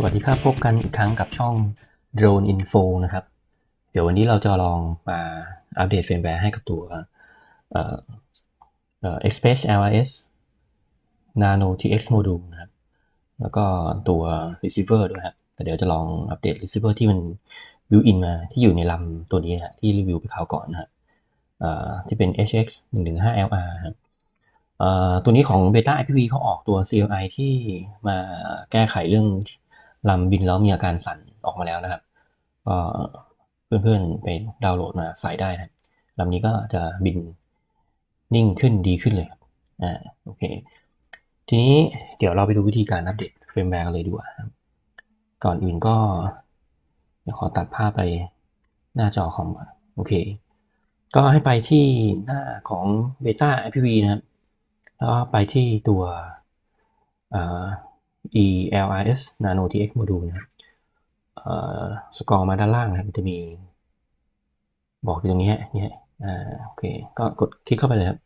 สวัสดีครับพบกันอีกครั้งกับช่อง Drone Info นะครับ เดี๋ยววันนี้เราจะลองมาอัปเดตเฟรมแวร์ให้กับตัวเอ่อเอ่อ Express LRS Nano TX Module นะครับ แล้วก็ตัว receiver ด้วยครับแต่เดี๋ยวจะลองอัปเดต receiver ที่มัน built in มาที่อยู่ในลำตัวนี้นะฮะที่รีวิวไปคราวก่อนนะฮะเอ่อที่เป็น HX 115 LR ครับเอ่อตัวนี้ของ Beta IPv เขาออกตัว CLI ที่มาแก้ไขเรื่อง ลำบินแล้วมีอาการสั่นออกมาแล้วนะครับก็เพื่อนๆไปดาวน์โหลดมาใส่ได้นะลำนี้ก็จะบินนิ่งขึ้นดีขึ้นเลยอ่าโอเค ทีนี้เดี๋ยวเราไปดูวิธีการอัปเดตเฟรมแวร์กันเลยดีกว่าก่อนอื่นก็เดี๋ยวขอตัดภาพไปหน้าจอคอมก่อนโอเค ก็ให้ไปที่หน้าของ Beta IPv นะครับ แล้วไปที่ตัวอ่อ ELRS Nano TX Module นะครับสกอร์มาด้านล่างนะครับมันจะมี บอกอยู่ตรงนี้ฮะเนี่ยอ่าโอเค ก็กดคลิกเข้าไปเลยครับ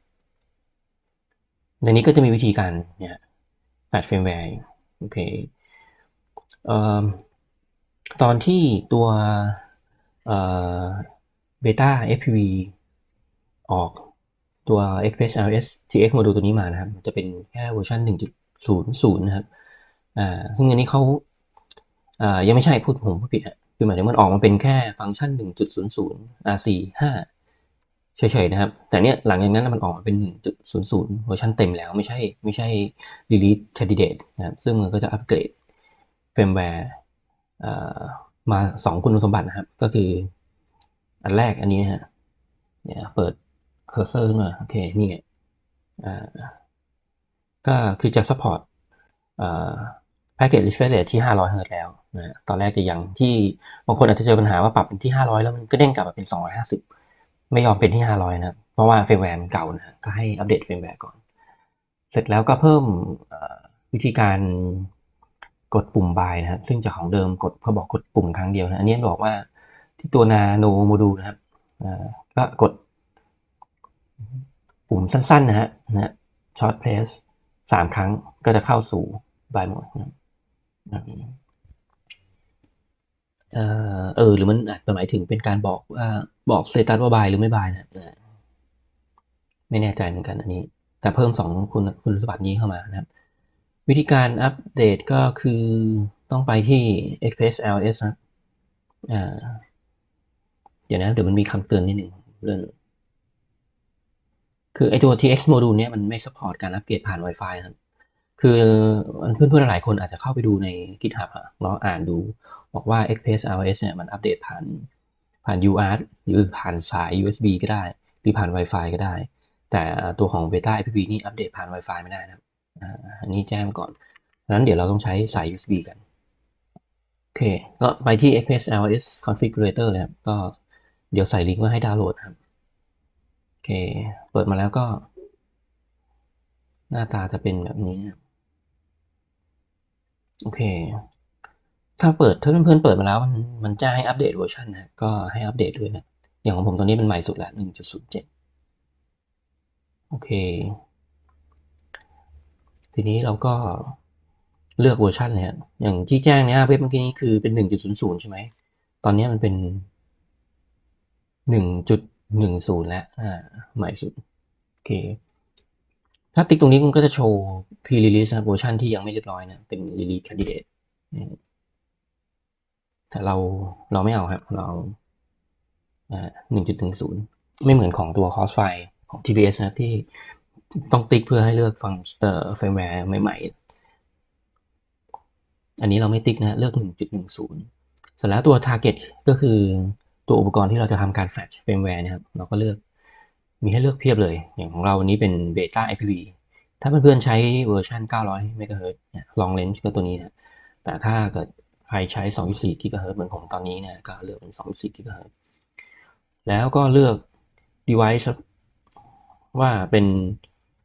ในนี้ก็จะมีวิธีการเนี่ยแฟดเฟรมแวร์โอเคเอ่อตอนที่ตัวเอ่อ Beta FPV ออกตัว Express LS TX Module ตัวนี้มานะครับ จะเป็นแค่เวอร์ชัน1.00 นะครับ อ่าซึ่งอันนี้เขาอ่ายังไม่ใช่พูดผมพูดผิดอะคือหมายถึงมันออกมาเป็นแค่ฟังก์ชัน 1.00 R4 5เฉยๆนะครับ แต่เนี้ยหลังจากนั้นมันออกมาเป็น 1.00 เวอร์ชันเต็มแล้วไม่ใช่ไม่ใช่ release candidate นะครับซึ่งมันก็จะอัปเกรดเฟรมแวร์อ่ามา 2 คุณสมบัตินะครับ ก็คืออันแรกอันนี้นะฮะเนี่ยเปิดเคอร์เซอร์ขึ้นมาโอเค นี่ไงอ่าก็คือจะ support อ่า package refresh rate ที่ 500เฮิร์ตแล้วนะตอนแรกจะยังที่บางคนอาจจะเจอปัญหาว่าปรับเป็นที่ 500 แล้วมันก็เด้งกลับมาเป็น 250 ไม่ยอมเป็นที่ 500 นะเพราะว่าเฟรมแวร์มันเก่านะก็ให้อัปเดตเฟรมแวร์ก่อน เสร็จแล้วก็เพิ่มวิธีการกดปุ่ม buy นะครับซึ่งจากของเดิมกดเขาบอกกดปุ่มครั้งเดียวนะอันนี้บอกว่าที่ตัว nano module นะครับก็กดปุ่มสั้นๆนะฮะนะ short press สามครั้งก็จะเข้าสู่ buy mode นะ เออเออ หรือมันอาจจะหมายถึงเป็นการบอกว่าบอก status ว่า buy หรือไม่ buy นะไม่แน่ใจเหมือนกันอันนี้ แต่เพิ่มสองคุณคุณสมบัตินี้เข้ามานะครับ วิธีการอัปเดตก็คือต้องไปที่ Express LS นะอ่าเดี๋ยวนะ เดี๋ยวมันมีคำเตือนนิดหนึ่งเรื่องคือไอตัว TX module เนี่ยมันไม่ support การอัปเกรดผ่าน Wi-Fi ครับ คือเพื่อนๆหลายคนอาจจะเข้าไปดูใน GitHub อะแล้วอ่านดู บอกว่า Express LS เนี่ยมันอัปเดตผ่านผ่าน UART หรือผ่านสาย USB ก็ได้ หรือผ่าน Wi-Fi ก็ได้ แต่ตัวของ Beta IPv นี่อัปเดตผ่าน Wi-Fi ไม่ได้นะอันนี้แจ้งก่อนนั้นเดี๋ยวเราต้องใช้สาย USB กัน โอเค ก็ไปที่ Express LS configurator เลยครับ ก็เดี๋ยวใส่ลิงก์ไว้ให้ดาวน์โหลดครับ โอเค เปิดมาแล้วก็ หน้าตาจะเป็นแบบนี้ โอเค ถ้าเปิดถ้าเพื่อนๆเปิดมาแล้ว มันมันจะให้อัปเดตเวอร์ชันนะก็ให้อัปเดตด้วยนะ อย่างของผมตอนนี้เป็นใหม่สุดแล้ว1.07โอเค ทีนี้เราก็เลือกเวอร์ชันเลยอย่างที่แจ้งเนี่ยเว็บเมื่อกี้นี้คือเป็น1.00ใช่ไหม ตอนนี้มันเป็น1.10แล้ว อ่า ใหม่สุด โอเค ถ้าติ๊กตรงนี้มันก็จะโชว์ pre-release เวอร์ชันที่ยังไม่เรียบร้อยนะ เป็น release candidate แต่เราเราไม่เอาครับ เราอ่า1.10ไม่เหมือนของตัว Crossfire ของ TBS นะที่ต้องติ๊กเพื่อให้เลือกฟังเอ่อเฟรมแวร์ใหม่ๆ อันนี้เราไม่ติ๊กนะ เลือก 1.10 เสร็จแล้วตัว target ก็คือตัวอุปกรณ์ที่เราจะทำการแฟชเฟรมแวร์นะครับ เราก็เลือก มีให้เลือกเพียบเลย อย่างของเราวันนี้เป็น Beta IPv ถ้าเพื่อนๆใช้เวอร์ชัน900 MHz เนี่ย long range ก็ตัวนี้นะแต่ถ้าเกิดใครใช้ 2.4 GHz เหมือนผมตอนนี้เนี่ยก็เลือกเป็น 2.4 GHz แล้วก็เลือก device ว่าเป็น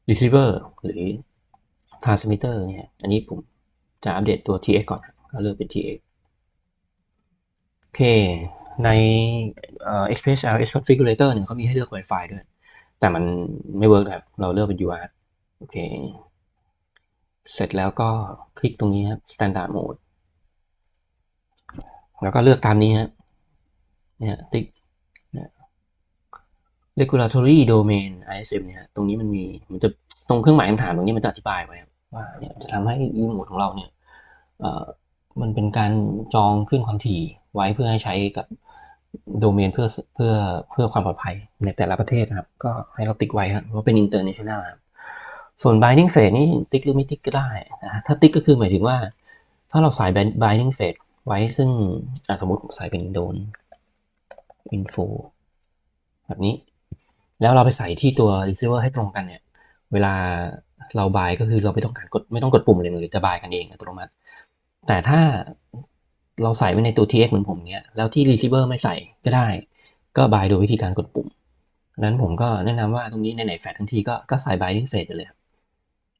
receiver หรือ transmitter เนี่ย อันนี้ผมจะอัปเดตตัว TX ก่อน ก็เลือกเป็น TX โอเค ใน Express LS configurator เนี่ยเขามีให้เลือก Wi-Fi ด้วย แต่มันไม่เวิร์กครับเราเลือกเป็น UART โอเค เสร็จแล้วก็คลิกตรงนี้ครับ standard mode แล้วก็เลือกตามนี้ฮะเนี่ยติ๊กเนี่ย regulatory domain ISM เนี่ยตรงนี้มันมีมันจะตรงเครื่องหมายคำถามตรงนี้มันจะอธิบายไว้ครับว่าเนี่ยจะทำให้รีโมทของเราเนี่ยเอ่อมันเป็นการจองขึ้นความถี่ไว้เพื่อให้ใช้กับ โดเมนเพื่อเพื่อเพื่อความปลอดภัยในแต่ละประเทศนะครับ ก็ให้เราติ๊กไว้ครับว่าเป็น international ครับส่วน binding phase นี่ติ๊กหรือไม่ติ๊กก็ได้นะฮะถ้าติ๊กก็คือหมายถึงว่า ถ้าเราใส่ binding phase ไว้ซึ่งสมมติผมใส่เป็นโดน info แบบนี้ แล้วเราไปใส่ที่ตัว receiver ให้ตรงกันเนี่ย เวลาเราบายก็คือเราไม่ต้องการกดไม่ต้องกดปุ่มเลยมันจะบายกันเองอัตโนมัติ แต่ถ้า เราใส่ไว้ในตัว tx เหมือนผมเนี้ย แล้วที่ receiver ไม่ใส่ก็ได้ ก็บายโดยวิธีการกดปุ่มดังนั้นผมก็แนะนำว่าตรงนี้ในไหนแฟลทั้งทีก็ก็ใส่ binding phase ไปเลยบ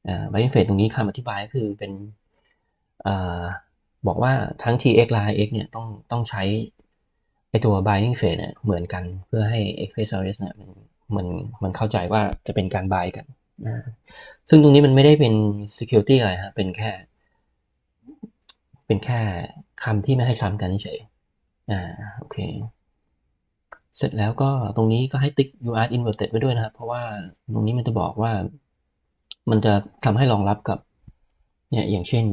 อ่า binding phase ตรงนี้คำอธิบายก็คือเป็นอ่าบอกว่าทั้ง tx และ ix เนี่ยต้องต้องใช้ไอตัว binding phase เนี่ยเหมือนกันเพื่อให้ XPSRS เนี่ยมันมันมันเข้าใจว่าจะเป็นการบายกัน ซึ่งตรงนี้มันไม่ได้เป็น security อะไรฮะ เป็นแค่ เป็นแค่ คำที่ไม่ให้ซ้ำกันเฉยอ่าโอเค เสร็จแล้วก็ตรงนี้ก็ให้ติ๊ก UART inverted ไว้ด้วยนะครับ เพราะว่าตรงนี้มันจะบอกว่า มันจะทำให้รองรับกับ เนี่ยอย่างเช่น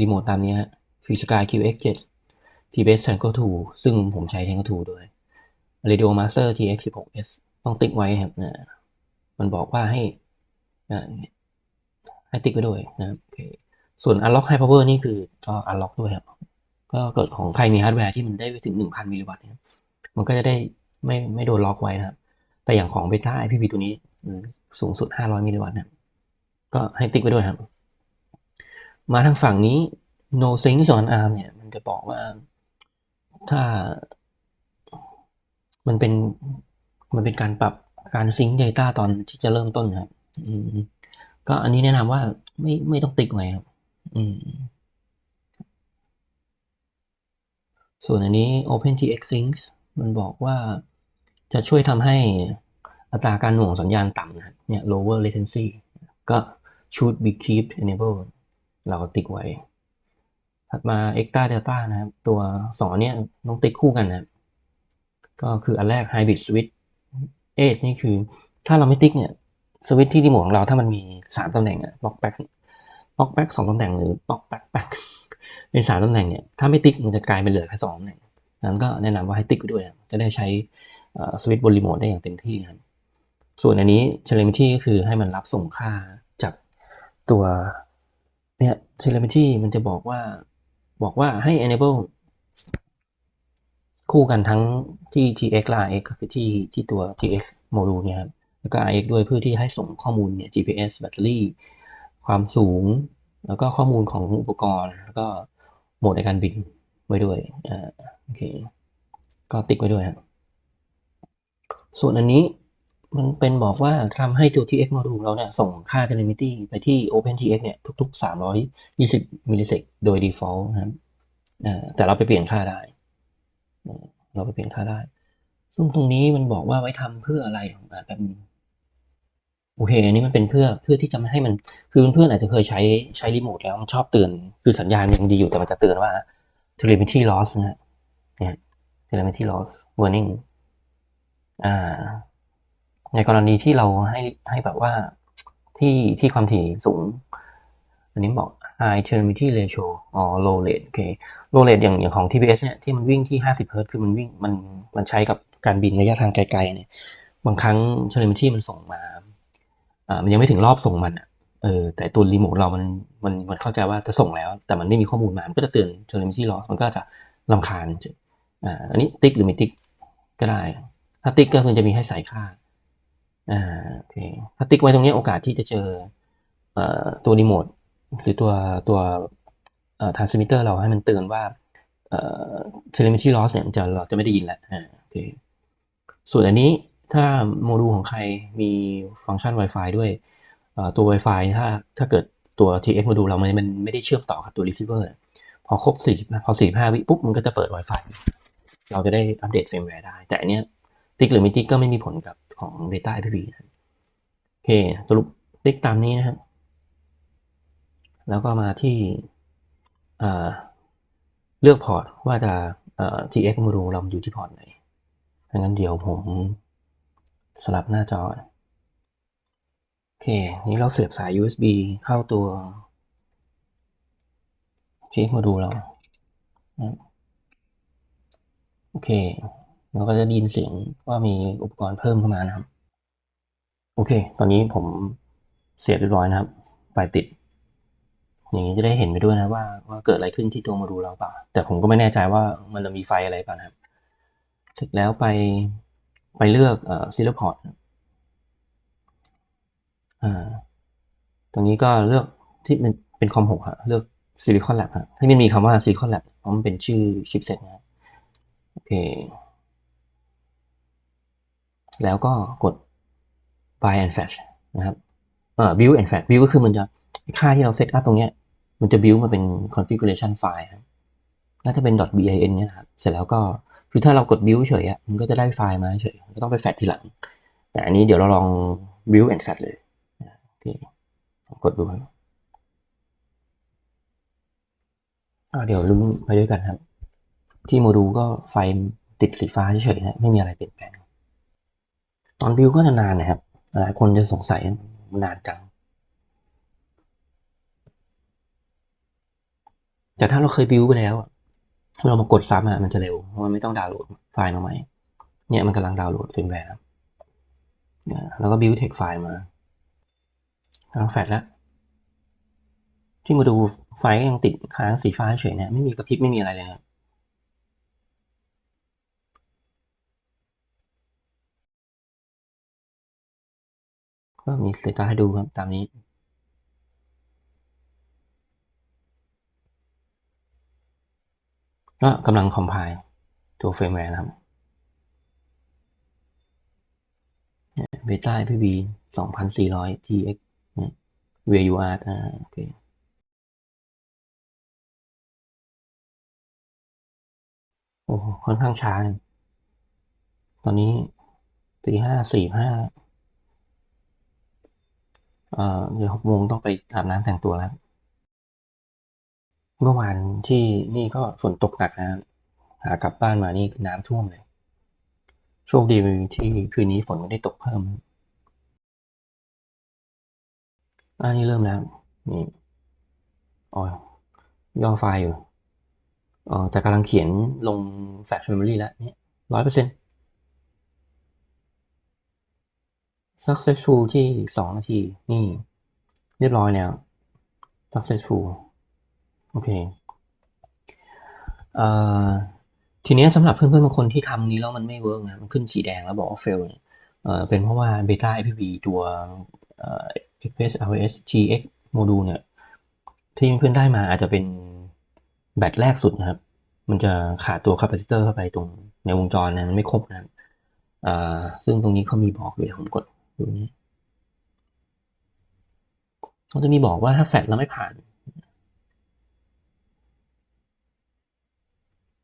รีโมทตามนี้ฮะ Free Sky QX7 TBS Tango 2ซึ่งผมใช้ Tango 2ด้วย Radio Master TX16S ต้องติ๊กไว้ครับนะมันบอกว่าให้อ่าให้ติ๊กไว้ด้วยนะครับโอเคส่วน Unlock High Power นี่คือก็ Unlock ด้วยครับ ก็เกิดของใครมีฮาร์ดแวร์ที่มันได้ไปถึง 1,000 มิลลิวัตต์เนี่ยมันก็จะได้ไม่ไม่โดนล็อกไว้นะครับ แต่อย่างของเบต้า IPv ตัวนี้สูงสุด 500 มิลลิวัตต์นะก็ให้ติ๊กไว้ด้วยครับ มาทางฝั่งนี้ no sync on ARM เนี่ย มันจะบอกว่าถ้า มันเป็นมันเป็นการปรับการซิงค์ Data ตอนที่จะเริ่มต้นครับอืมก็อันนี้แนะนำว่าไม่ไม่ต้องติ๊กไว้ครับ อืม ส่วนอันนี้ OpenTX Syncs มันบอกว่าจะช่วยทำให้อัตราการหน่วงสัญญาณต่ำนะเนี่ย lower latency ก็ should be keep enable เราก็ติ๊กไว้ ถัดมา extra delta นะครับ ตัวสองนเนี้ยต้องติ๊กคู่กันนะก็คืออันแรก hybrid switch Ace นี่คือถ้าเราไม่ติ๊กเนี่ยสวิตช์ที่รีโมทของเราถ้ามันมีสามตำแหน่งอะ block back block back สองตำแหน่งหรือ block back back เป็นสามตำแหน่งเนี่ยถ้าไม่ติ๊กมันจะกลายเป็นเหลือแค่สองตำแหน่งนั้นก็แนะนำว่าให้ติ๊กด้วย จะได้ใช้สวิตช์บนรีโมทได้อย่างเต็มที่นะครับส่วนอันนี้ telemetry ก็คือให้มันรับส่งค่าจากตัวเนี่ย telemetry มันจะบอกว่า บอกว่าให้ enable คู่กันทั้งที่ tx และ rx ก็คือที่ที่ตัว tx module เนี่ยครับแล้วก็ rx ด้วยเพื่อที่ให้ส่งข้อมูลเนี่ย GPS แบตเตอรี่ ความสูง แล้วก็ข้อมูลของอุปกรณ์ แล้วก็โหมดในการบินไว้ด้วยอ่าโอเคก็ติ๊กไว้ด้วยครับส่วนอันนี้มันเป็นบอกว่าทำให้ตัว TX module เราเนี่ยส่งค่า telemetry ไปที่ OpenTX เนี่ยทุก ๆ 320มิลลิเซกโดย default นะครับแต่เราไปเปลี่ยนค่าได้ เราไปเปลี่ยนค่าได้ ซึ่งตรงนี้มันบอกว่าไว้ทำเพื่ออะไรแบบนึง โอเค อันนี้มันเป็นเพื่อเพื่อที่จะไม่ให้มันคือเพื่อนๆอาจจะเคยใช้ใช้รีโมทแล้วมันชอบเตือนคือสัญญาณยังดีอยู่แต่มันจะเตือนว่า telemetry loss นะเนี่ย telemetry loss warning อ่า ในกรณีที่เราให้ให้แบบว่าที่ที่ความถี่สูง อันนี้บอก high telemetry ratio อ๋อ low rate โอเค low rate อย่างอย่างของ TPS เนี่ยที่มันวิ่งที่ 50 Hz คือมันวิ่งมันมันใช้กับการบินระยะทางไกลๆเนี่ยบางครั้ง telemetry มันส่งมา มันยังไม่ถึงรอบส่งมันอะเออแต่ตัวรีโมทเรามันมันมันเข้าใจว่าจะส่งแล้ว แต่มันไม่มีข้อมูลมา มันก็จะเตือน telemetry loss มันก็จะลำคาญอ่าอันนี้ติ๊กหรือไม่ติ๊กก็ได้ ถ้าติ๊กก็คือจะมีให้ใส่ค่าอ่าโอเคถ้าติ๊กไว้ตรงนี้โอกาสที่จะเจอเอ่อตัวรีโมทหรือตัวตัวเอ่อทรานสมิเตอร์เราให้มันเตือนว่าเอ่อ telemetry loss เนี่ยมันจะเราจะไม่ได้ยินแล้วอ่าโอเคส่วนอันนี้ ถ้าโมดูลของใครมีฟังก์ชัน Wi-Fi ด้วยตัว Wi-Fi ถ้าถ้าเกิดตัว TX โมดูลเรามันมันไม่ได้เชื่อมต่อกับตัว receiver พอครบ40พอ45 วิปุ๊บ มันก็จะเปิด Wi-Fi เราจะได้อัปเดตเฟรมแวร์ได้ แต่อันเนี้ยติ๊กหรือไม่ติ๊กก็ไม่มีผลกับของ Data IPv นะโอเคสรุปติ๊กตามนี้นะครับ แล้วก็มาที่เลือกพอร์ตว่าจะ TX module เราอยู่ที่พอร์ตไหนงั้นเดี๋ยวผม สลับหน้าจอ โอเค นี้เราเสียบสาย USB เข้าตัว TX module เราโอเค เราก็จะได้ยินเสียงว่ามีอุปกรณ์เพิ่มเข้ามานะครับ โอเค ตอนนี้ผมเสียบเรียบร้อยนะครับไฟติด อย่างนี้จะได้เห็นไปด้วยนะว่าว่าเกิดอะไรขึ้นที่ตัวโมดูลเราเปล่า แต่ผมก็ไม่แน่ใจว่ามันจะมีไฟอะไรเปล่านะครับเสร็จแล้วไป ไปเลือกเอ่อซีรีส์พอร์ตอ่าตรงนี้ก็เลือกที่เป็นเป็นคอมหกฮะเลือกซิลิคอนแลบฮะที่มันมีคำว่าซิลิคอนแลบเพราะมันเป็นชื่อชิปเซ็ตนะโอเค แล้วก็กด buy and fetch นะครับเอ่อ build and fetch build ก็คือมันจะค่าที่เราเซตอัพตรงเนี้ยมันจะ build มาเป็น configuration file ครับน่าจะเป็น .bin เนี่ยนะครับ เสร็จแล้วก็ คือถ้าเรากด build เฉยอะมันก็จะได้ไฟล์มาเฉยไม่ต้องไปแฟตทีหลัง แต่อันนี้เดี๋ยวเราลอง build and fat เลยโอเคกดดูครับเดี๋ยวลุ้นไปด้วยกันครับ ที่โมดูลก็ไฟติดสีฟ้าเฉยๆนะไม่มีอะไรเปลี่ยนแปลง ตอนบิวก็จะนานนะครับ หลายคนจะสงสัยมันนานจัง แต่ถ้าเราเคยบิวไปแล้วอะ เรามากดซ้ำอะมันจะเร็วเพราะมันไม่ต้องดาวน์โหลดไฟล์มาใหม่ เนี่ยมันกำลังดาวน์โหลดเฟรมแวร์ครับเนี่ยแล้วก็บิวเทคไฟล์มาแล้วแฟลชแล้วที่มาดูไฟล์ยังติดค้างสีฟ้าเฉยเนี่ยไม่มีกระพริบไม่มีอะไรเลยนะครับก็มีสเตตัสให้ดูครับตามนี้ ก็กำลังคอมไพล์ตัวเฟรมแวร์นะครับเบต้าพีบีสองพันสี่ร้อย TX VUR อ่าโอเคโอ้ค่อนข้างช้าเลยตอนนี้ตีห้าสี่ห้าเอ่อเดี๋ยวหกโมงต้องไปอาบน้ำแต่งตัวแล้ว เมื่อวานที่นี่ก็ฝนตกหนักนะหากลับบ้านมานี่น้ำท่วมเลย โชคดีที่คืนนี้ฝนไม่ได้ตกเพิ่มอันนี้เริ่มแล้ว นี่อ๋อย่อไฟล์อยู่เออแต่กำลังเขียนลงแฟลชเมมโมรีแล้วเนี่ยร้อยเปอร์เซ็นต์ successful ที่สองนาที นี่ เรียบร้อยแล้ว successful โอเคเอ่อทีนี้สำหรับเพื่อนๆบางคนที่ทำนี้แล้วมันไม่เวิร์กนะมันขึ้นสีแดงแล้วบอกว่า fail เนี่ยเอ่อเป็นเพราะว่า beta IPv ตัวเอ่อ Express LS TX module เนี่ยที่เพื่อนๆได้มาอาจจะเป็นแบตแรกสุดนะครับ มันจะขาดตัวคาปาซิเตอร์เข้าไปตรงในวงจรนะมันไม่ครบนะครับอ่าซึ่งตรงนี้เขามีบอกอยู่เดี๋ยวผมกดดูนี้เขาจะมีบอกว่าถ้าแฟลชแล้วไม่ผ่าน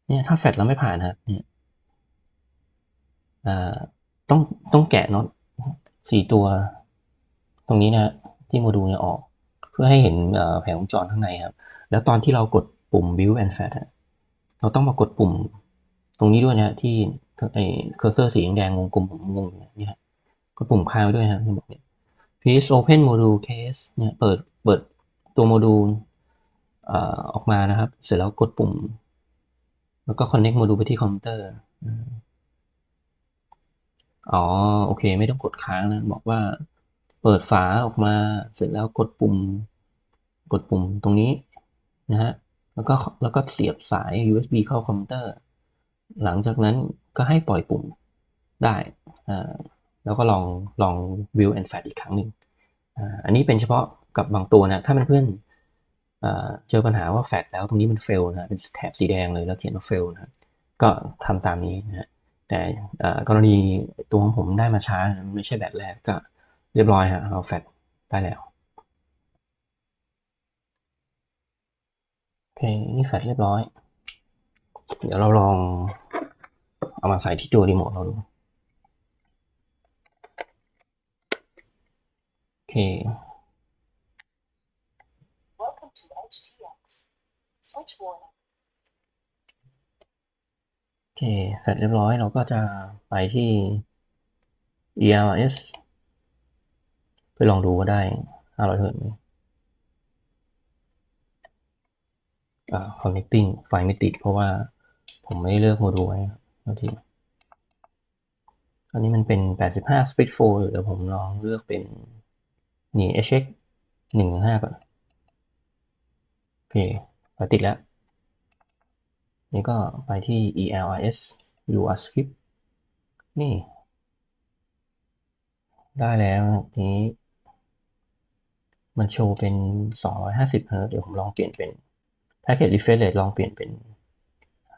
เนี่ยถ้าแฟลชแล้วไม่ผ่านนะครับเนี่ยต้องต้องแกะน็อตสี่ตัว ตรงนี้นะที่โมดูลเนี่ยออก เพื่อให้เห็นแผงวงจรข้างในครับ แล้วตอนที่เรากดปุ่ม build and fat เราต้องมากดปุ่มตรงนี้ด้วยนะที่ไอเคอร์เซอร์สีแดงวงกลมผมงงเนี่ยกดปุ่มค้างด้วยนะครับที่บอกเนี่ย please open module case เนี่ยเปิดเปิดตัวโมดูลออกมานะครับ เสร็จแล้วกดปุ่ม แล้วก็ connect โมดูลไปที่คอมพิวเตอร์ อ๋อ โอเค ไม่ต้องกดค้างนะ บอกว่าเปิดฝาออกมา เสร็จแล้วกดปุ่ม กดปุ่มตรงนี้นะฮะ แล้วก็ แล้วก็เสียบสาย USB เข้าคอมพิวเตอร์ หลังจากนั้นก็ให้ปล่อยปุ่มได้ อ่า แล้วก็ลอง ลอง view and fat อีกครั้งหนึ่งอ่า อันนี้เป็นเฉพาะกับบางตัวนะ ถ้าเพื่อนๆ เจอปัญหาว่าแฟดแล้วตรงนี้มัน fail นะเป็นแถบสีแดงเลยแล้วเขียนว่า fail นะก็ทำตามนี้นะแต่กรณีตัวของผมได้มาช้าไม่ใช่แบตแรกก็เรียบร้อยฮะเราแฟดได้แล้วโอเคนี่แฟลเรียบร้อย เดี๋ยวเราลองเอามาใส่ที่ตัวรีโมทเราดูโอเค switch warning. เค เสร็จเรียบร้อยเราก็จะไปที่ ELS ไปลองดูว่าได้500เฮิร์ตไหมอ่า connecting ไฟไม่ติดเพราะว่าผมไม่ได้เลือกโมดูลไว้ครับทีอันนี้มันเป็น 85 speed 4เดี๋ยวผมลองเลือกเป็นนี่ HX 1.5 ก่อน โอเค ติดแล้ว นี่ก็ไปที่ ELRS UR script นี่ ได้แล้วนี้ มันโชว์เป็น 250เฮิร์ตซ์เดี๋ยวผมลองเปลี่ยนเป็น package refresh rate ลองเปลี่ยนเป็น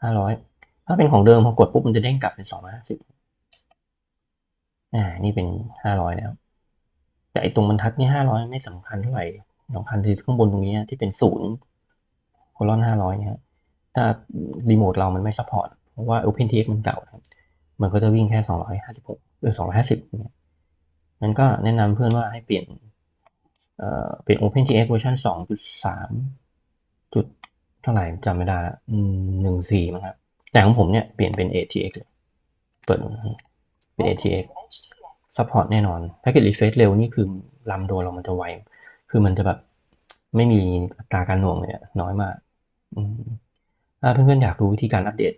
500 ถ้าเป็นของเดิมพอกดปุ๊บมันจะเด้งกลับเป็น 250อ่า นี่เป็น 500 แล้ว แต่ไอตรงบรรทัดนี่500 ไม่สำคัญเท่าไหร่สำคัญคือข้างบนตรงนี้ที่เป็นศูนย์ ลอน500เนี่ยถ้ารีโมทเรามันไม่ซัพพอร์ตเพราะว่า OpenTX มันเก่าครับมันก็จะวิ่งแค่256หรือ250เนี่ยนั้นก็แนะนำเพื่อนว่าให้เปลี่ยนเอ่อเป็น OpenTX เวอร์ชัน2.3จุดเท่าไหร่จำไม่ได้ละหนึ่งสี่มั้งครับ แต่ของผมเนี่ยเปลี่ยนเป็น ATX เลย เปิดเป็น ATX ซัพพอร์ตแน่นอน Packet Refresh เร็วนี่คือลำโดนเรามันจะไว คือมันจะแบบไม่มีอัตราการหน่วงเลยน้อยมาก ถ้าเพื่อนๆอยากรู้วิธีการอัปเดต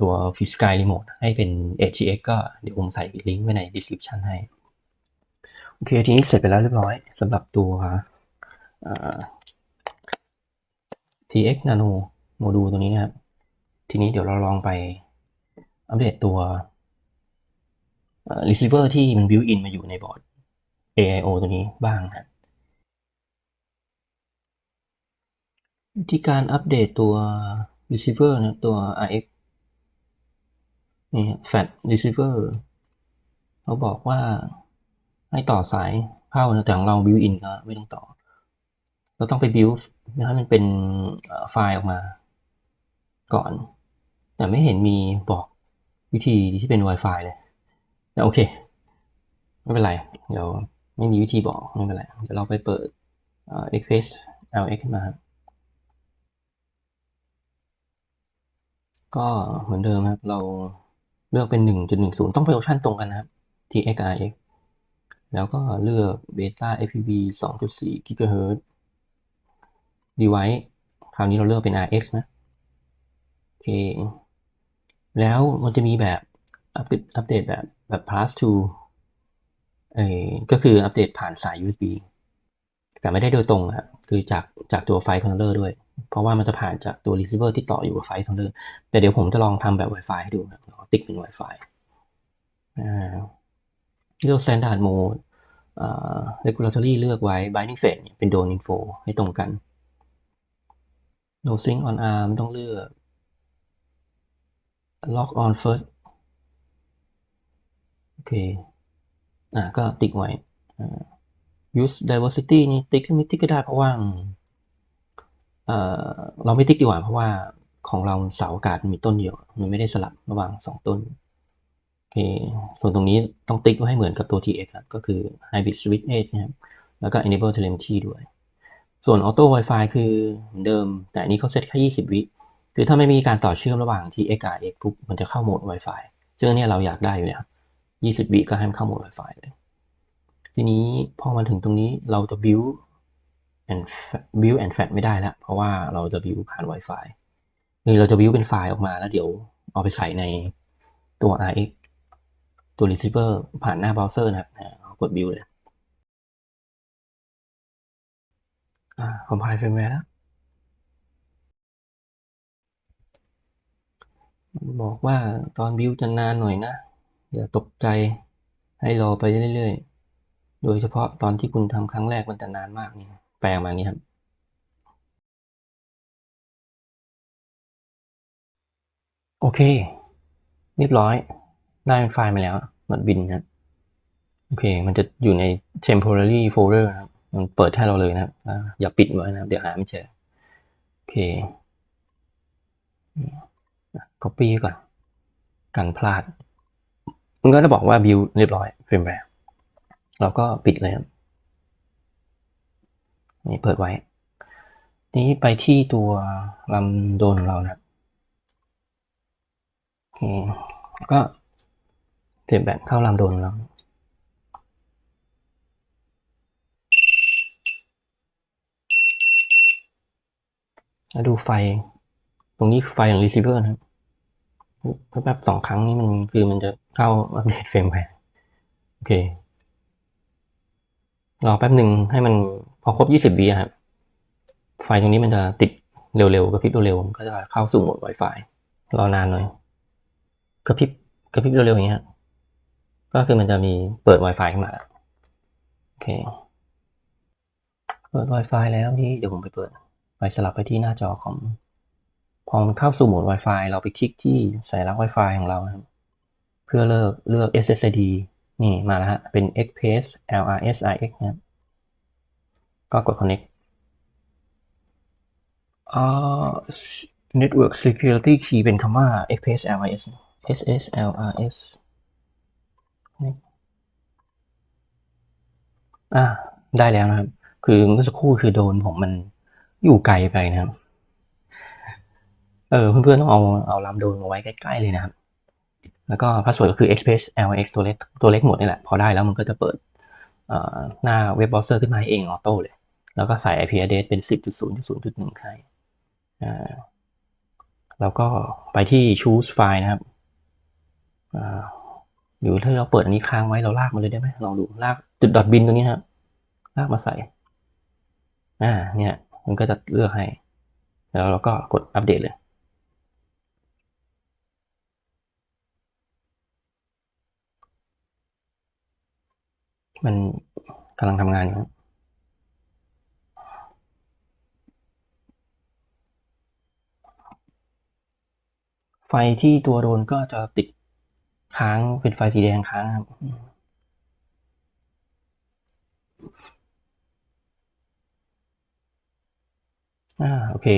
ตัว f i s h Sky Remote ให้เป็น ATX ก็เดี๋ยวผมใส่ลิงก์ไว้ใน description ให้ โอเค ทีนี้เสร็จไปแล้วเรียบร้อยสำหรับตัว TX Nano โมดูลตัวนี้นะครับ ทีนี้เดี๋ยวเราลองไปอัปเดตตัว receiver ที่มัน built in มาอยู่ในบอร์ด AIO ตัวนี้บ้างครั ที่การอัปเดตตัว receiver นะตัว RX นี่ fat receiver เขาบอกว่าให้ต่อสายเข้านะแต่ของเรา built in ก็ไม่ต้องต่อ เราต้องไป build ให้มันเป็นไฟล์ออกมา ก่อน แต่ไม่เห็นมีบอกวิธีที่เป็น Wi-Fi เลย แต่โอเค ไม่เป็นไร เดี๋ยวไม่มีวิธีบอก ไม่เป็นไร เดี๋ยวเราไปเปิด Express LX มา ก็เหมือนเดิมครับ เราเลือกเป็น 1.10 ต้องไปออชันตรงกันนะครับ TXRX แล้วก็เลือก Beta FPV 2.4 GHz device คราวนี้เราเลือกเป็น RX นะ โอเค แล้วมันจะมีแบบอัปเดตอัปเดตแบบแบบ pass to เออก็คืออัปเดตผ่านสาย USB แต่ไม่ได้โดยตรงครับ คือจากจากตัวไฟล์คอนโทรลเลอร์ด้วย เพราะว่ามันจะผ่านจากตัว receiver ที่ต่ออยู่กับไฟล์คอนโทรลเลอร์แต่เดี๋ยวผมจะลองทำแบบ Wi-Fi ให้ดูนะติ๊กเป็น Wi-Fi อ่าเลือก standard mode อ่า regulatory เลือกไว้ binding set เป็น drone info ให้ตรงกัน no sync on arm ต้องเลือก lock on first โอเค อ่าก็ติ๊กไว้ use diversity นี่ติ๊กไม่ติ๊กก็ได้เพราะว่า เออเราไม่ติ๊กดีกว่าเพราะว่าของเราเสาอากาศมีต้นเดียว มันไม่ได้สลับระหว่างสองต้นโอเคส่วนตรงนี้ต้องติ๊กไว้ให้เหมือนกับตัว TX ครับก็คือ hybrid switch edge นะครับแล้วก็ enable telemetry ด้วย ส่วน auto wifi คือเหมือนเดิม แต่อันนี้เขาเซตแค่ 20 วิคือถ้าไม่มีการต่อเชื่อมระหว่าง TX กับ X ปุ๊บมันจะเข้าโหมด Wi-Fi ซึ่งเนี่ยเราอยากได้อยู่แล้ว 20 วิก็ให้มันเข้าโหมด Wi-Fi เลยทีนี้พอมาถึงตรงนี้เราจะ build and build and fat ไม่ได้แล้ว เพราะว่าเราจะ build ผ่าน Wi-Fi นี่เราจะ build เป็นไฟล์ออกมาแล้วเดี๋ยวเอาไปใส่ในตัว RX ตัว receiver ผ่านหน้าเบราว์เซอร์นะครับกด build เลยคอ่า compile firmware แล้วบอกว่าตอนบิวจะนานหน่อยนะ อย่าตกใจให้รอไปเรื่อยๆ โดยเฉพาะตอนที่คุณทำครั้งแรกมันจะนานมากนี่ แปลงมาอย่างนี้ครับ โอเค เรียบร้อย ได้เป็นไฟล์มาแล้วหมดบินครับโอเค มันจะอยู่ใน temporary folder ครับ มันเปิดให้เราเลยนะครับ อย่าปิดไว้นะครับ เดี๋ยวหาไม่เจอ โอเค copy ก่อน กันพลาด มันก็จะบอกว่า build เรียบร้อย firmware เราก็ปิดเลยครับ นี่เปิดไว้ นี้ไปที่ตัวลำโดนเรานะครับเคก็เปลี่ยนแบตเข้าลำโดนแล้วแล้วดูไฟ ตรงนี้คือไฟของ receiver นะครับแป๊บๆสองครั้งนี้มันคือมันจะเข้าอัปเดตเฟรมแวร์โอเค รอแป๊บหนึ่งให้มัน อครบยี่สิบวิครับ ไฟตรงนี้มันจะติดเร็วๆกระพริบเร็วๆมันก็จะเข้าสู่โหมด Wi-Fi รอนานหน่อยกระพริบกระพริบเร็วๆอย่างเงี้ย ก็คือมันจะมีเปิด Wi-Fi ขึ้นมาแล้วโอเค เปิด Wi-Fi แล้วนี่เดี๋ยวผมไปเปิด ไปสลับไปที่หน้าจอของพอมันเข้าสู่โหมด Wi-Fi เราไปคลิกที่สัญลัก Wi-Fi ของเราครับ เพื่อเลือกเลือก SSID นี่มาแล้วฮะ เป็น XPS LRSIX นะครับ ก็กด connect อ่า network security key เป็นคำว่า XPS LRS SSLRS อ่า ได้แล้วนะครับ คือเมื่อสักครู่คือโดนผมมันอยู่ไกลไปนะครับ เออ เพื่อนๆต้องเอาเอาลำโดนมาไว้ใกล้ๆเลยนะครับ แล้วก็พาสเวิร์ดก็คือ express LX ตัวเล็กตัวเล็กหมดนี่แหละ พอได้แล้วมันก็จะเปิดหน้าเว็บเบราว์เซอร์ขึ้นมาเองออโต้เลย แล้วก็ใส่ IP address เป็น 10.0.0.1 ให้อ่าแล้วก็ไปที่ choose file นะครับอ่าหรือถ้าเราเปิดอันนี้ค้างไว้เราลากมาเลยได้ไหมลองดูลากจุด dot bin ตรงนี้ครับลากมาใส่อ่าเนี่ยมันก็จะเลือกให้ แล้วเราก็กดอัปเดตเลยมันกำลังทำงานอยู่ครับ ไฟที่ตัวโดนก็จะติดค้างเป็นไฟสีแดงค้างครับอ่าโอเค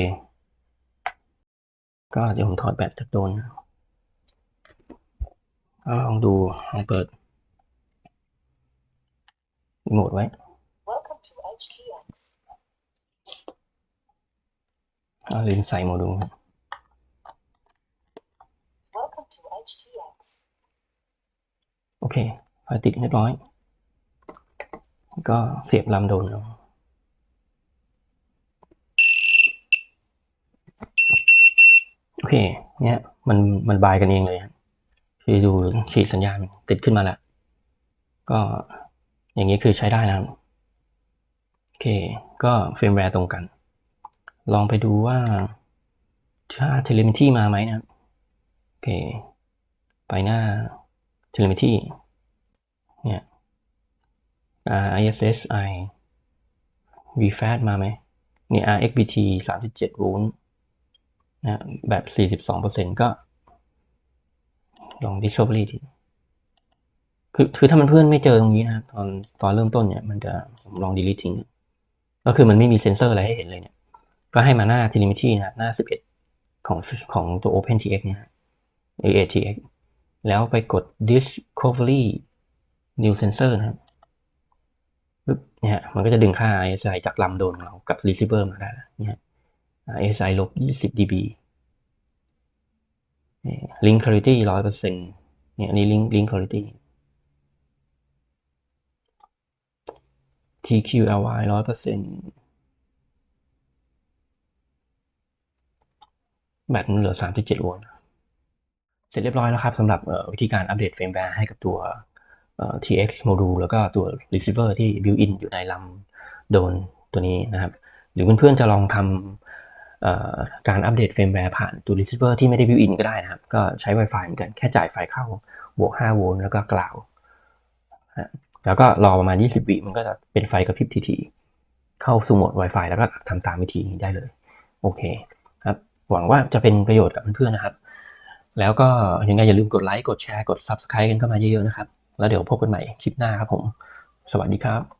ก็เดี๋ยวผมถอดแบตจากโดนแล้วลองดูลองเปิดโหมดไว้ Welcome to HTX. อ่าลืมใส่โมดูลครับ โอเคไฟติดเรียบร้อย ก็เสียบลำโดนเอาโอเค เนี่ย มัน มันบายกันเองเลยคือดูขีดสัญญาณติดขึ้นมาแล้ว ก็อย่างนี้คือใช้ได้นะครับ โอเค ก็เฟรมแวร์ตรงกัน ลองไปดูว่าถ้าเทเลมิที่มาไหมนะโอเค ไปหน้าเทเลมิที่เนี่ย ISSI VFAT มาไหมเนี่ย RXBT 37โวลต์นะแบบ 42%ก็ ลอง Discovery ทีคือคือถ้ามันเพื่อนไม่เจอตรงนี้นะตอนตอนเริ่มต้นเนี่ย มันจะผมลอง delete ทิ้งก็คือมันไม่มีเซนเซอร์อะไรให้เห็นเลยเนี่ย ก็ให้มาหน้า telemetry นะหน้า 11 ของของตัว OpenTX เนี่ย AATX แล้วไปกด Discovery New Sensor นะครับปึ๊บเนี่ย มันก็จะดึงค่า RSI จากลำโดนของเรากับ receiver มาได้ล้วเนี่ย RSI ลบ 20 dB link quality 100%เนี่ยอันนี้ link link quality TQLY 100%แบตมันเหลือ 37โวลต์ เสร็จเรียบร้อยแล้วครับสำหรับวิธีการอัปเดตเฟรมแวร์ให้กับตัว TX Module แล้วก็ตัว Receiver ที่ built-in อยู่ในลำโดนตัวนี้นะครับ หรือเพื่อนๆจะลองทำการอัปเดตเฟรมแวร์ผ่านตัว Receiver ที่ไม่ได้ built-in ก็ได้นะครับ ก็ใช้ Wi-Fi เหมือนกันแค่จ่ายไฟเข้าบวก5โวลต์แล้วก็กล่าว แล้วก็รอประมาณ 20 วิมันก็จะเป็นไฟกระพริบทีๆเข้าสู่โหมด Wi-Fi แล้วก็ทำตามวิธีนี้ได้เลย โอเคครับหวังว่าจะเป็นประโยชน์กับเพื่อนๆนะครับ แล้วก็ยังไงอย่าลืมกดไลค์กดแชร์กด Subscribe กันเข้ามาเยอะๆนะครับ แล้วเดี๋ยวพบกันใหม่คลิปหน้าครับผม สวัสดีครับ